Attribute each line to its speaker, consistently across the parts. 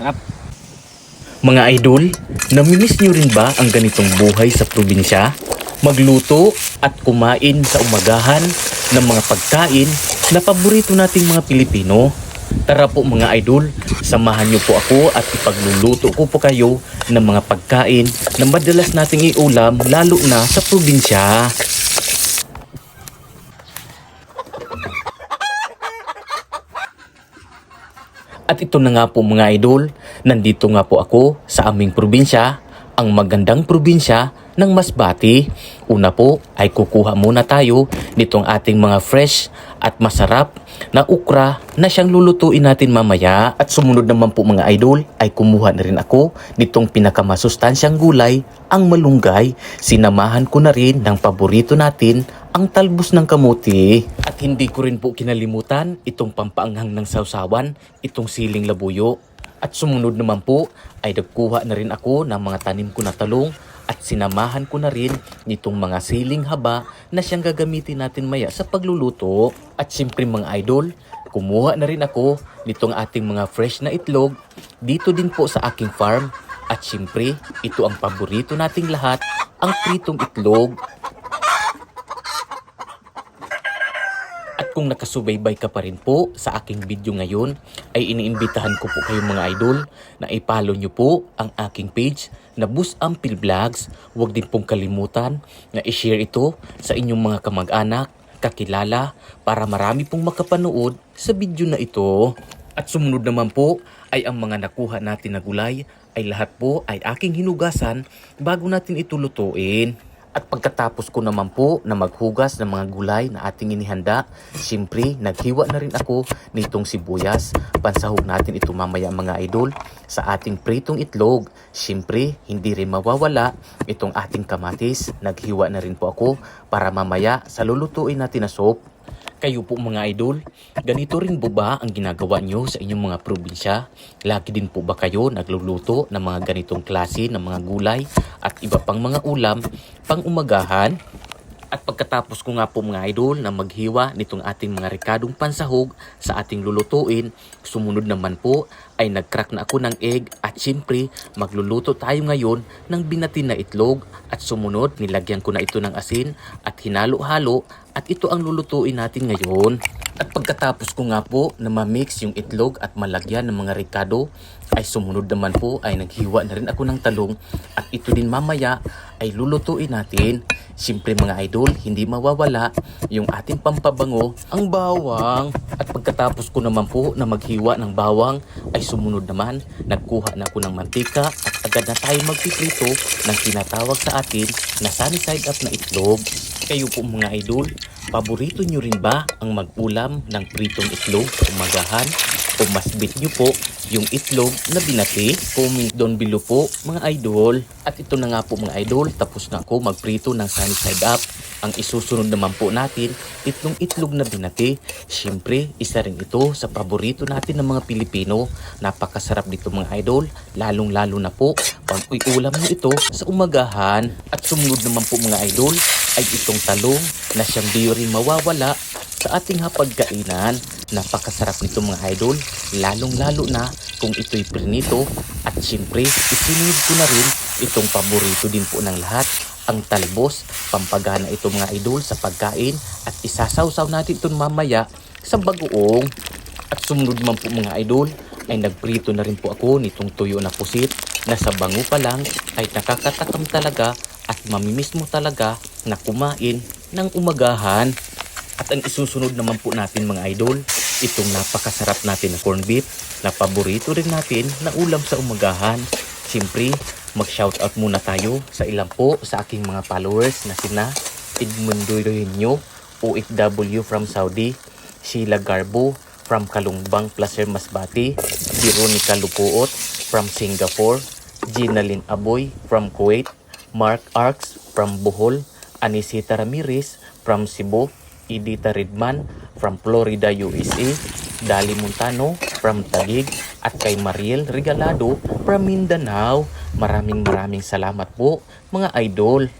Speaker 1: Sarap.
Speaker 2: Mga idol, namimiss nyo rin ba ang ganitong buhay sa probinsya? Magluto at kumain sa umagahan ng mga pagkain na paborito nating mga Pilipino. Tara po mga idol, samahan niyo po ako at ipagluluto ko po kayo ng mga pagkain na madalas nating iulam lalo na sa probinsya. At ito na nga po mga idol, nandito nga po ako sa aming probinsya, ang magandang probinsya ng Masbati. Una po ay kukuha muna tayo nitong ating mga fresh at masarap na ukra na siyang lulutuin natin mamaya. At sumunod naman po mga idol ay kumuha na rin ako nitong pinakamasustansyang gulay, ang malunggay. Sinamahan ko na rin ng paborito natin, ang talbos ng kamuti. At hindi ko rin po kinalimutan itong pampaanghang ng sausawan, itong siling labuyo. At sumunod naman po ay nagkuha na rin ako ng mga tanim ko na talong at sinamahan ko na rin nitong mga siling haba na siyang gagamitin natin maya sa pagluluto. At siyempre mga idol, kumuha na rin ako nitong ating mga fresh na itlog dito din po sa aking farm. At siyempre, ito ang paborito nating lahat, ang pritong itlog. Kung nakasubaybay ka pa rin po sa aking video ngayon, ay iniimbitahan ko po kayong mga idol na ipalo nyo po ang aking page na Bus Ampil Vlogs. Huwag din pong kalimutan na i-share ito sa inyong mga kamag-anak, kakilala, para marami pong makapanood sa video na ito. At sumunod naman po ay ang mga nakuha natin na gulay ay lahat po ay aking hinugasan bago natin ito lutuin. At pagkatapos ko naman po na maghugas ng mga gulay na ating inihanda, siyempre naghiwa na rin ako nitong sibuyas. Pansahog natin ito mamaya mga idol sa ating pritong itlog. Siyempre hindi rin mawawala itong ating kamatis. Naghiwa na rin po ako para mamaya sa lulutuin natin na soup. Kayo po mga idol, ganito rin po ba ang ginagawa nyo sa inyong mga probinsya? Lagi din po ba kayo nagluluto ng mga ganitong klase ng mga gulay at iba pang mga ulam pang umagahan? At pagkatapos ko nga po mga idol na maghiwa nitong ating mga rekadong pansahog sa ating lulutuin, sumunod naman po ay nagcrack na ako ng egg at siyempre magluluto tayo ngayon ng binatin na itlog at sumunod nilagyan ko na ito ng asin at hinalo-halo at ito ang lulutuin natin ngayon. At pagkatapos ko nga po na ma-mix yung itlog at malagyan ng mga rekado, ay sumunod naman po ay naghiwa na rin ako ng talong at ito din mamaya ay lulutuin natin. Siyempre mga idol, hindi mawawala yung ating pampabango, ang bawang. At pagkatapos ko naman po na maghiwa ng bawang, ay sumunod naman, nagkuha na ako ng mantika at agad na tayo magpiprito ng tinatawag sa atin na sunny side up na itlog. Kayo po mga idol, paborito nyo rin ba ang mag-ulam ng pritong itlog umagahan? O mas bit nyo po yung itlog na binati? Comment down below po mga idol. At ito na nga po mga idol, tapos na ako magprito ng sunny side up. Ang isusunod naman po natin, itong itlog na binati. Siyempre, isa rin ito sa paborito natin ng mga Pilipino. Napakasarap dito mga idol, lalong lalo na po pag ulam nyo ito sa umagahan. At sumunod naman po mga idol, ay itong talong na siyang di mawawala sa ating hapagkainan. Napakasarap nito mga idol, lalong lalo na kung ito'y prinito at siyempre isinunod ko na rin itong paborito din po ng lahat ang talbos. Pampagana ito mga idol sa pagkain at isasawsaw natin ito mamaya sa bagoong. At sumunod man po mga idol ay nagprito na rin po ako nitong tuyo na pusit na sa bango pa lang ay nakakatakam talaga at mamimiss mo talaga na kumain ng umagahan. At ang isusunod naman po natin mga idol, itong napakasarap natin na corned beef na paborito rin natin na ulam sa umagahan. Siyempre, mag-shoutout muna tayo sa ilan po sa aking mga followers na sina Edmundo Reño, OFW from Saudi, Sheila Garbo from Kalumbang, Placer Masbati, Veronica Lupuot from Singapore, Ginalyn Aboy from Kuwait, Mark Arks from Bohol, Anisita Ramirez from Cebu, Edita Ridman from Florida, USA, Dali Montano from Taguig, at kay Mariel Regalado from Mindanao. Maraming maraming salamat po mga idol.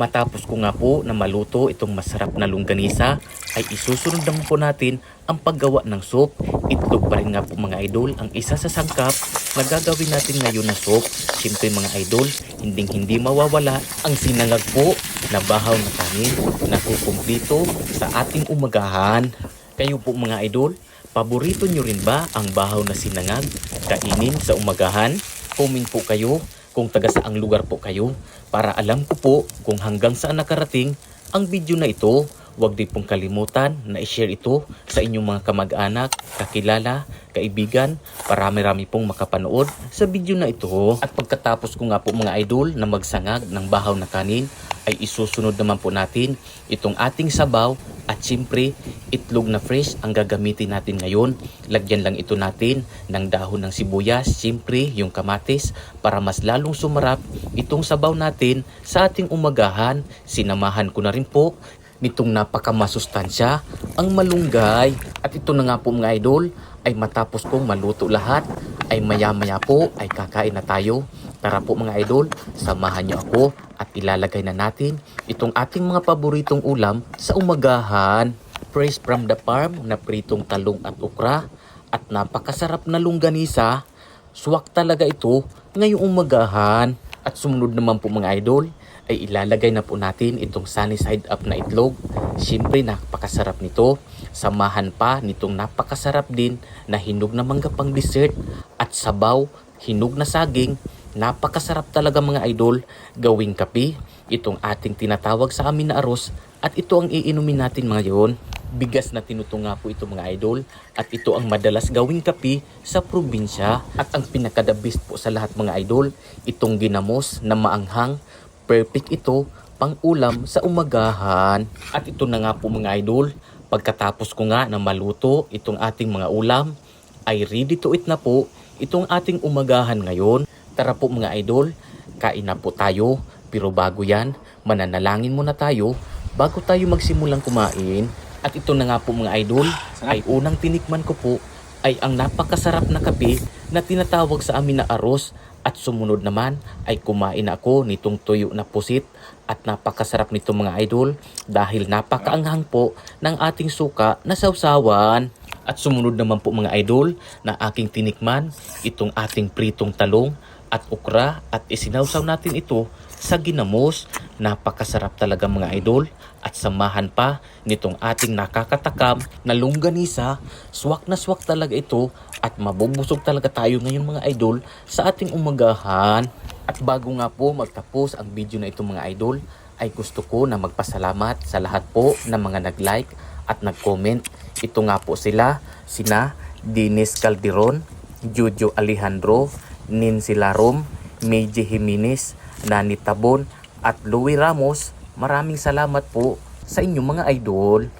Speaker 2: Matapos ko nga po na maluto itong masarap na longganisa ay isusunod naman po natin ang paggawa ng soup. Itlog pa rin nga po mga idol ang isa sa sangkap na gagawin natin ngayon na soup. Siyempre mga idol, hindi hindi mawawala ang sinangag po na bahaw na kanin na kukumplito sa ating umagahan. Kayo po mga idol, paborito nyo rin ba ang bahaw na sinangag kainin sa umagahan? Comment po kayo kung taga saang lugar po kayo para alam ko po kung hanggang saan nakarating ang video na ito. Huwag din pong kalimutan na i-share ito sa inyong mga kamag-anak, kakilala, kaibigan para marami pong makapanood sa video na ito. At pagkatapos ko nga po mga idol na magsangag ng bahaw na kanin ay isusunod naman po natin itong ating sabaw at siyempre itlog na fresh ang gagamitin natin ngayon. Lagyan lang ito natin ng dahon ng sibuyas, siyempre yung kamatis para mas lalong sumarap itong sabaw natin sa ating umagahan. Sinamahan ko na rin po nitong napakamasustansya ang malunggay. At ito na nga po mga idol ay matapos kong maluto lahat ay maya maya po ay kakain na tayo. Tara po mga idol, samahan niyo ako at ilalagay na natin itong ating mga paboritong ulam sa umagahan. Fresh from the farm na pritong talong at ukra at napakasarap na longganisa. Suwak talaga ito ngayong umagahan. At sumunod naman po mga idol ay ilalagay na po natin itong sunny side up na itlog. Siyempre napakasarap nito. Samahan pa nitong napakasarap din na hinog na mangga pang dessert at sabaw, hinog na saging. Napakasarap talaga mga idol gawing kape. Itong ating tinatawag sa amin na aros at ito ang iinumin natin ngayon. Bigas na tinutunga po ito mga idol. At ito ang madalas gawing kape sa probinsya. At ang pinakadabist po sa lahat mga idol itong ginamos na maanghang. Perfect ito pang ulam sa umagahan. At ito na nga po mga idol pagkatapos ko nga na maluto itong ating mga ulam ay ready to eat na po itong ating umagahan ngayon tara po mga idol kain na po tayo. Pero bago yan mananalangin muna tayo bago tayo magsimulang kumain. At ito na nga po mga idol, ay unang tinikman ko po ay ang napakasarap na kape na tinatawag sa amin na aros at sumunod naman ay kumain ako nitong tuyo na pusit. At napakasarap nito mga idol dahil napakaanghang po ng ating suka na sausawan. At sumunod naman po mga idol na aking tinikman itong ating pritong talong at ukra at isinawsaw natin ito sa ginamos. Napakasarap talaga mga idol at samahan pa nitong ating nakakatakam na longganisa. Swak na swak talaga ito at mabubusog talaga tayo ngayon mga idol sa ating umagahan. At bago nga po magtapos ang video na ito mga idol ay gusto ko na magpasalamat sa lahat po ng mga nag-like at nag-comment. Ito nga po sila, sina Dinis Calderon, Jojo Alejandro, Nincy Larom, Meiji Jimenez, Nani Tabon, at Louie Ramos. Maraming salamat po sa inyong mga idol.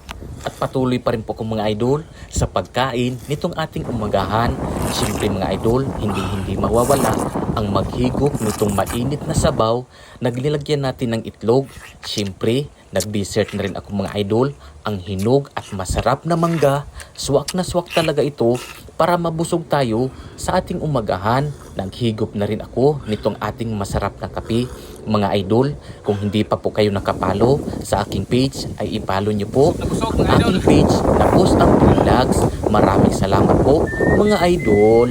Speaker 2: At patuloy pa rin po kong mga idol sa pagkain nitong ating umagahan. Siyempre mga idol, hindi hindi mawawala ang maghigop nitong mainit na sabaw. Naglilagyan natin ng itlog. Siyempre, nag-dessert na rin ako mga idol. Ang hinog at masarap na mangga. Swak na swak talaga ito para mabusog tayo sa ating umagahan. Naghigop na rin ako nitong ating masarap na kape. Mga idol, kung hindi pa po kayo nakapalo sa aking page, ay ipalo nyo po ang aking page na Post ang Vlogs. Maraming salamat po mga idol.